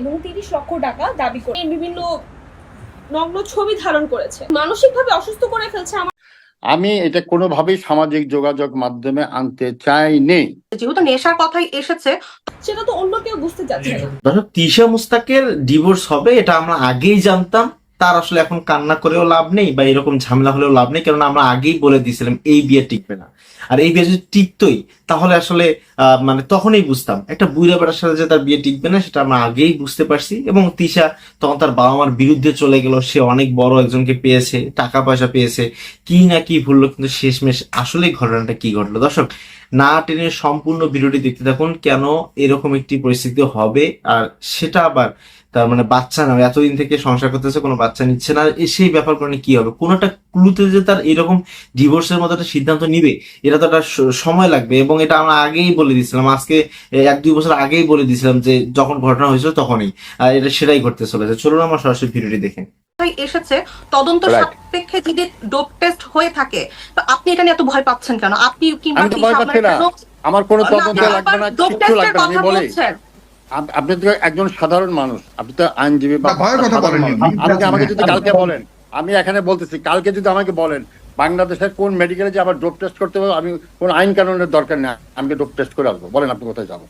এবং তিরিশ লক্ষ টাকা দাবি করে। বিভিন্ন নগ্ন ছবি ধারণ করেছে। মানসিকভাবে অসুস্থ করে ফেলছে আমার আমি এটা কোনোভাবেই সামাজিক যোগাযোগ মাধ্যমে আনতে চাইনি। যেহেতু নেশার কথাই এসেছে সেটা তো অন্য কেউ বুঝতে চাচ্ছে না। ধরো তিশা মুস্তাকের ডিভোর্স হবে এটা আমরা আগেই জানতাম। তার আসলে এখন কান্না করেও লাভ নেই বা এরকম ঝামেলা হলেও লাভ নেই কারণ আমরা আগেই বলে দিয়েছিলাম এই বিয়ে টিকবে না। আর এই বিয়ে যদি টিকতোই, তাহলে আসলে মানে তখনই বুঝতাম। একটা বুড়া বেড়ার সাথে যে তার বিয়ে টিকবে না, সেটা আমরা আগেই বুঝতে পারছি। এবং তিশা তখন তার বাবা মার বিরুদ্ধে চলে গেল। সে অনেক বড় একজনকে পেয়েছে টাকা পয়সা পেয়েছে। কি না কি ভুললো কিন্তু শেষমেশ আসলে ঘটনাটা কি ঘটলো? দর্শক, না টেনে সম্পূর্ণ ভিডিওটি দেখতে থাকুন। কেন এরকম একটি পরিস্থিতি হবে? আর সেটা আবার তার মানে বাচ্চা না এতদিন থেকে সংসার করতেছে কোনো বাচ্চা নিচ্ছে না। সেই ব্যাপার কারণে কি হবে? কোন একটা ক্লুতে যে তার এরকম ডিভোর্সের মতো একটা সিদ্ধান্ত নিবে এটা তো একটা সময় লাগবে। এবং এটা আমরা আগেই বলে দিয়েছিলাম আজকে এক দুই বছর আগেই বলে দিয়েছিলাম যে যখন ঘটনা হয়েছিল তখনই। আর এটা সেটাই ঘটতে চলেছে। চলুন আমার সরাসরি ভিডিওটি দেখেন কথাই এসেছে তদন্ত. সাপেক্ষে যদি ডোপ টেস্ট হয়ে থাকে তো আপনি এটা নিয়ে এত ভয় পাচ্ছেন কেন? আপনি কিংবা আমার কোনো তদন্ত লাগবে না টেস্টের লাগবে না আমি বলি। আপনি তো একজন সাধারণ মানুষ আপনি তো আইনজীবী বা না, ভয়ের কথা সাধারণ বলেননি। মানুষ। আমাকে যদি কালকে বলেন আমি এখানে বলতেছি কালকে যদি আমাকে বলেন বাংলাদেশের কোন মেডিকেলে যে আবার ডোপ টেস্ট করতে হবে আমি কোন আইন কানুনের দরকার নেই আমি ডোপ টেস্ট করে আসব বলেন আপনি কোথায় যাব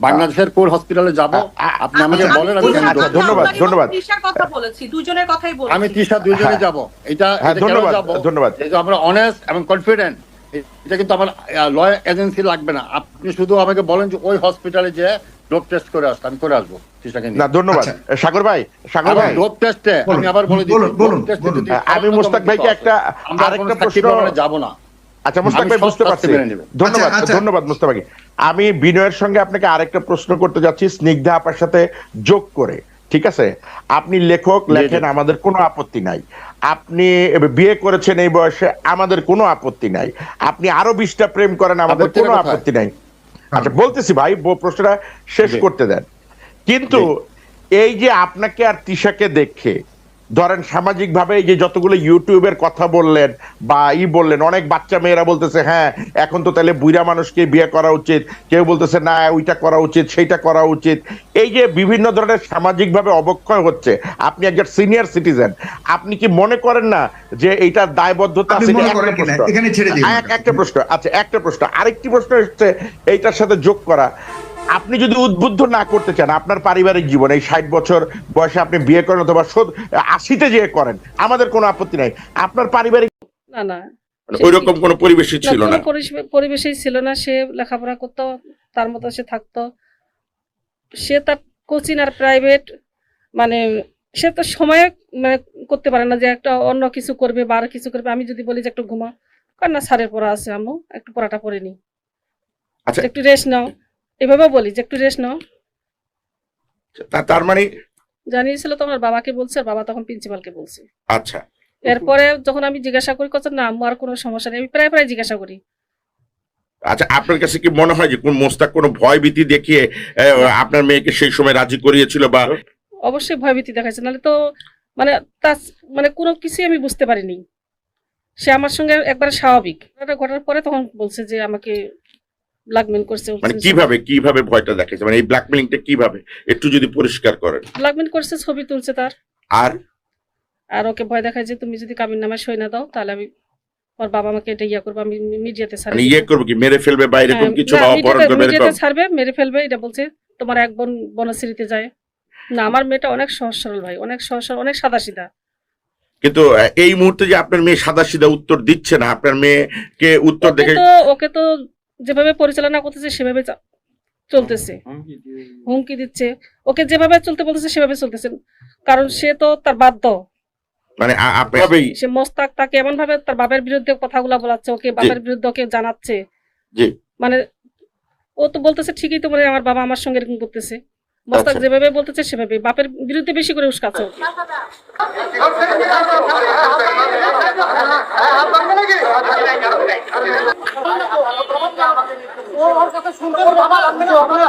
বাংলাদেশের কোন হসপিটালে যাব আপনি আমাকে বলেন আমি কথা- ধন্যবাদ, আমি ধন্যবাদ। কথা বলেছি দুজনের কথাই বলেছি আমি তৃষা দুইজনে যাব এটা হ্যাঁ, ধন্যবাদ, যাব? ধন্যবাদ। আমরা অনেস্ট এবং কনফিডেন্ট এটা কিন্তু আমার ল এজেন্সি লাগবে না। আপনি শুধু আমাকে বলেন যে ওই হসপিটালে যে ডোপ টেস্ট করে আসতে আমি করে আসব। না ধন্যবাদ। আচ্ছা। সাগর ভাই সাগর ভাই। ডোপ টেস্টে আমি আবার বলে দিচ্ছি আমি মুস্তাক ভাইকে একটা আরেকটা প্রশ্ন যাব না। আচ্ছা মুস্তাক ভাই বুঝতে পারছি। ধন্যবাদ আচ্ছা, আচ্ছা। ধন্যবাদ মুস্তাক ভাই। আমি বিনয়ের সঙ্গে আপনাকে আরেকটা প্রশ্ন করতে যাচ্ছি স্নিগ্ধা আপার সাথে যোগ করে। ঠিক আছে? আপনি লেখক লেখেন আমাদের কোনো আপত্তি নাই। আপনি বিয়ে করেছেন এই বয়সে আমাদের কোনো আপত্তি নাই। আপনি আরও বিশটা প্রেম করেন আমাদের কোনো আপত্তি নাই। আচ্ছা বলতেছি ভাই প্রশ্নটা শেষ করতে দেন। কিন্তু এই যে আপনাকে আর তিশাকে দেখে ধরেন সামাজিক ভাবে এই যে যতগুলো ইউটিউবের কথা বললেন বা ই বললেন অনেক বাচ্চা মেয়েরা বলতেছে হ্যাঁ এখন তো তাহলে বুড়া মানুষকে বিয়ে করা উচিত। কেউ বলতেছে না ওইটা করা উচিত সেইটা করা উচিত। এই যে বিভিন্ন ধরনের সামাজিক ভাবে অবক্ষয় হচ্ছে আপনি একজন সিনিয়র সিটিজেন আপনি কি মনে করেন না যে এইটার দায়বদ্ধতা আছে? একটা প্রশ্ন আচ্ছা একটা প্রশ্ন আরেকটি প্রশ্ন হচ্ছে এইটার সাথে যোগ করা। আপনি যদি উদ্বুদ্ধ না করতে চান আপনার পারিবারিক জীবন এই ষাট বছর বয়সে আপনি বিয়ে করেন অথবা আশিতে যে করেন আমাদের কোনো আপত্তি নাই। আপনার পারিবারিক না না। মানে ওইরকম কোনো পরিবেশই ছিল না পরিবেশ- পরিবেশেই ছিল না। সে লেখাপড়া করতো তার মতো সে থাকতো। সে তার কোচিং আর প্রাইভেট মানে সে তো সময় মানে করতে পারে না যে একটা অন্য কিছু করবে বা আর কিছু করবে। আমি যদি বলি যে একটু ঘুমা কার না সারের পড়া আছে আম্মু একটু পড়াটা পড়ে নি। আচ্ছা। একটু রেস্ট নাও। এভাবে বলি যে একটু রেস্ট নাও। তা- তার মানে জানিয়েছিল তোমার বাবাকে বলছে আর বাবা তখন প্রিন্সিপালকে বলছে। আচ্ছা। এরপরে যখন আমি জিজ্ঞাসা করি কত না আমার কোনো সমস্যা নেই। আমি প্রায় প্রায় জিজ্ঞাসা করি। আচ্ছা আপনার কাছে কি মনে হয় যে কোন মোস্তাক কোনো ভয় ভীতি দেখিয়ে আপনার মেয়েকে সেই সময় রাজি করিয়েছিল বা অবশ্যই ভয়ভীতি দেখাচ্ছে নাহলে তো মানে তার মানে কোনো কিছুই আমি বুঝতে পারিনি। সে আমার সঙ্গে একবারে স্বাভাবিক। ঘটার পরে তখন বলছে যে আমাকে ব্ল্যাকমেল করছে মানে কীভাবে কীভাবে ভয়টা দেখাচ্ছে মানে এই ব্ল্যাকমেলিংটা কীভাবে? একটু যদি পরিষ্কার করেন। ব্ল্যাকমেল করছে ছবি তুলছে তার। আর? আর ওকে ভয় দেখায় যে তুমি যদি কামিন নামে সই না দাও তাহলে আমি ওর বাবা আমাকে এটা ইয়া করব আমি মিডিয়াতে ছাড়বো মানে ইয়ে করব কি? মেরে ফেলবে বা এরকম হ্যাঁ, কিছু বা অপহরণ করবে মিডিয়াতে ছাড়বে মেরে ফেলবে এটা বলছে তোমার এক বোন বনশ্রীতে যায়। না আমার মেয়েটা অনেক সহজ সরল ভাই অনেক সহজ সরল অনেক সাদা সিধা কিন্তু এই মুহূর্তে যে আপনার মেয়ে সাদা সিধা উত্তর দিচ্ছে না আপনার মেয়েকে উত্তর দেখে ওকে তো যেভাবে পরিচালনা করতেছে সেভাবে চলতেছে হুমকি দিচ্ছে ওকে যেভাবে চলতে বলতেছে সেভাবে চলতেছে কারণ সে তো তার বাধ্য সে মোস্তাক তাকে এমন ভাবে তার বাবার বিরুদ্ধে কথাগুলো বলাচ্ছে ওকে বাবার বিরুদ্ধে ওকে জানাচ্ছে মানে ও তো বলতেছে ঠিকই তো মানে আমার বাবা আমার সঙ্গে এরকম করতেছে মোস্তাক যেভাবে বলতেছে সেভাবে বাপের বিরুদ্ধে বেশি করে উস্কাচ্ছে ওকে వాళ్ళందరినీ ఒకరు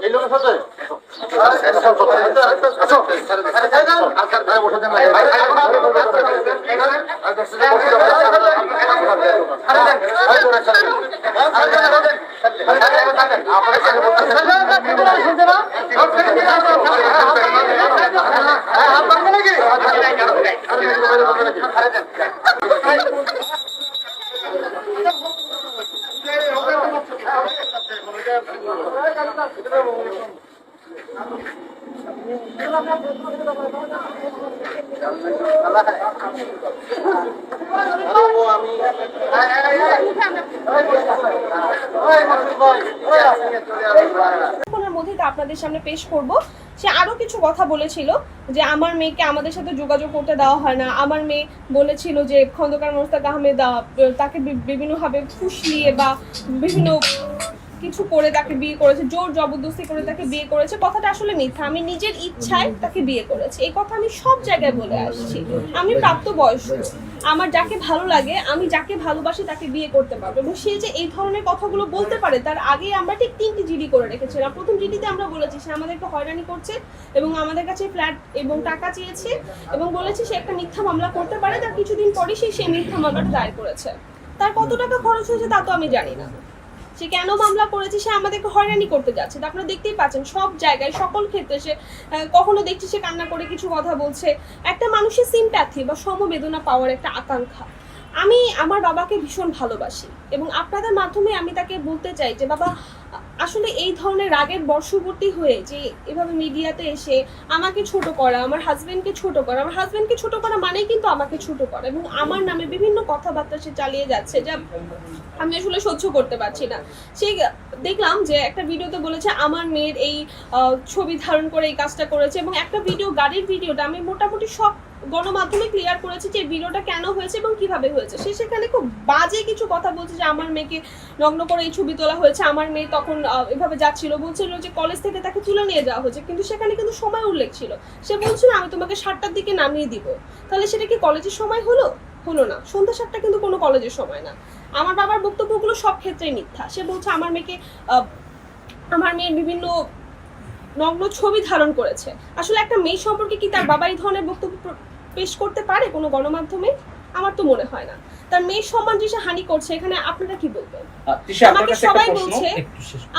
এই লোকের সাথে কিছুক্ষণের মধ্যেই তা আপনাদের সামনে পেশ করব। সে আরও কিছু কথা বলেছিল যে আমার মেয়েকে আমাদের সাথে যোগাযোগ করতে দেওয়া হয় না। আমার মেয়ে বলেছিল যে খন্দকার মোস্তাক আহমেদ আহ, তাকে বিভিন্নভাবে ফুসলিয়ে বা বিভিন্ন কিছু করে তাকে বিয়ে করেছে জোর জবরদস্তি করে তাকে বিয়ে করেছে। কথাটা আসলে মিথ্যা। আমি নিজের ইচ্ছায় তাকে বিয়ে করেছি। এই কথা আমি সব জায়গায় বলে আসছি। আমি প্রাপ্তবয়স্ক। আমার যাকে ভালো লাগে আমি যাকে ভালোবাসি তাকে বিয়ে করতে পারব। এবং সে যে এই ধরনের কথাগুলো বলতে পারে তার আগে আমরা ঠিক তিনটি জিডি করে রেখেছিলাম। প্রথম জিডিতে আমরা বলেছি সে আমাদেরকে হয়রানি করছে এবং আমাদের কাছে ফ্ল্যাট এবং টাকা চেয়েছে এবং বলেছে সে একটা মিথ্যা মামলা করতে পারে। তার কিছুদিন পরে সে সেই মিথ্যা মামলাটা দায়ের করেছে। তার কত টাকা খরচ হয়েছে তা তো আমি জানি না। সে কেন মামলা করেছে সে আমাদেরকে হয়রানি করতে যাচ্ছে। তা আপনারা দেখতেই পাচ্ছেন, সব জায়গায়, সকল ক্ষেত্রে সে কখনো দেখছি সে কান্না করে কিছু কথা বলছে। একটা মানুষের সিম্প্যাথি বা সমবেদনা পাওয়ার একটা আকাঙ্ক্ষা। আমি আমার বাবাকে ভীষণ ভালোবাসি এবং আপনাদের মাধ্যমে আমি তাকে বলতে চাই যে, বাবা আসলে এই ধরনের রাগের বর্ষবর্তী হয়ে যে এভাবে মিডিয়াতে এসে আমাকে ছোট করা, আমার হাজবেন্ডকে ছোট করা, আমার হাজবেন্ডকে ছোট করা মানেই কিন্তু আমাকে ছোট করা এবং আমার নামে বিভিন্ন কথাবার্তা সে চালিয়ে যাচ্ছে যা আমি আসলে সহ্য করতে পারছি না। সেই দেখলাম যে একটা ভিডিওতে বলেছে, আমার মেয়ের এই ছবি ধারণ করে এই কাজটা করেছে এবং একটা ভিডিও গাড়ির ভিডিওটা আমি মোটামুটি সব গণমাধ্যমে ক্লিয়ার করেছে যে ভিডিওটা কেন হয়েছে এবং কীভাবে হয়েছে। সে সেখানে খুব বাজে কিছু কথা বলছে যে আমার মেয়েকে নগ্ন করে এই ছবি তোলা হয়েছে, আমার মেয়ে তখন এভাবে যাচ্ছিল। বলছিল যে কলেজ থেকে তাকে তুলে নিয়ে যাওয়া হয়েছে, কিন্তু সেখানে কিন্তু সময় উল্লেখ ছিল। সে বলছিল, আমি তোমাকে সাতটার দিকে নামিয়ে দিব। তাহলে সেটা কি কলেজের সময় হলো? হলো না। সন্ধ্যা সাতটা কিন্তু কোনো কলেজের সময় না। আমার বাবার বক্তব্যগুলো সব ক্ষেত্রেই মিথ্যা। সে বলছে, আমার মেয়েকে আমার মেয়ের বিভিন্ন নগ্ন ছবি ধারণ করেছে। আসলে একটা মেয়ে সম্পর্কে কি তার বাবা এই ধরনের বক্তব্য পেশ করতে পারে কোনো গণমাধ্যমে? আমার তো মনে হয় না। তার মেয়ের সম্মান যে হানি করছে এখানে আপনারা কি বলবেন? আমাকে সবাই বলছে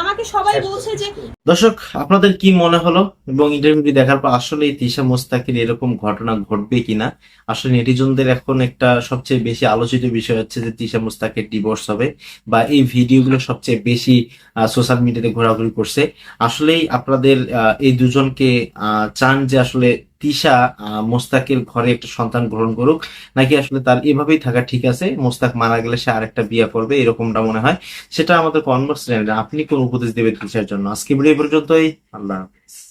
আমাকে সবাই বলছে যে দর্শক আপনাদের কি মনে হলো? এবং ইন্টারভিউটি দেখার পর আসলে তিশা মোস্তাকের এরকম ঘটনা ঘটবে কিনা? আসলে নেটিজনদের এখন একটা সবচেয়ে বেশি আলোচিত বিষয় হচ্ছে যে তিশা মোস্তাকের ডিভোর্স হবে বা এই ভিডিওগুলো সবচেয়ে বেশি সোশ্যাল মিডিয়াতে ঘোরাঘুরি করছে। আসলেই আপনাদের আহ, এই দুজনকে আহ, চান যে আসলে তিশা মোস্তাকের ঘরে একটা সন্তান গ্রহণ করুক। নাকি আসলে তার এভাবেই থাকা ঠিক আছে? মোস্তাক মারা গেলে সে আরেকটা বিয়ে করবে, এরকমটা মনে হয়। সেটা আমাদের কনভার্স আপনি কোন উপদেশ দেবেন তিশার জন্য? আজকে ভিডিও পর্যন্তই। আল্লাহ হাফিজ।